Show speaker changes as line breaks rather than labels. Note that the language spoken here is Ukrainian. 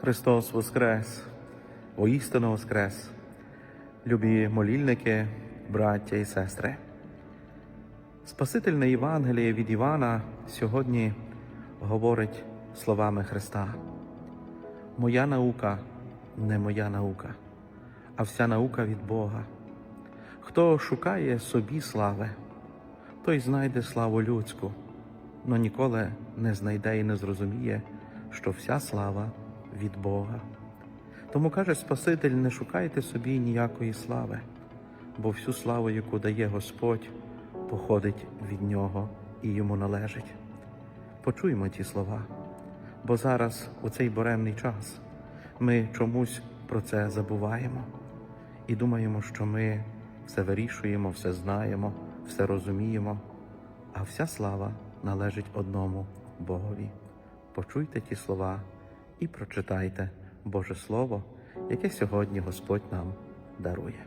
Христос Воскрес, воістину Воскрес, любі молільники, браття і сестри. Спасительне Євангеліє від Івана сьогодні говорить словами Христа. Моя наука не моя наука, а вся наука від Бога. Хто шукає собі слави, той знайде славу людську, но ніколи не знайде і не зрозуміє, що вся слава від Бога. Тому каже Спаситель, не шукайте собі ніякої слави, бо всю славу, яку дає Господь, походить від Нього і йому належить. Почуймо ті слова, бо зараз, у цей буремний час, ми чомусь про це забуваємо і думаємо, що ми все вирішуємо, все знаємо, все розуміємо, а вся слава належить одному Богові. Почуйте ті слова і прочитайте Боже Слово, яке сьогодні Господь нам дарує.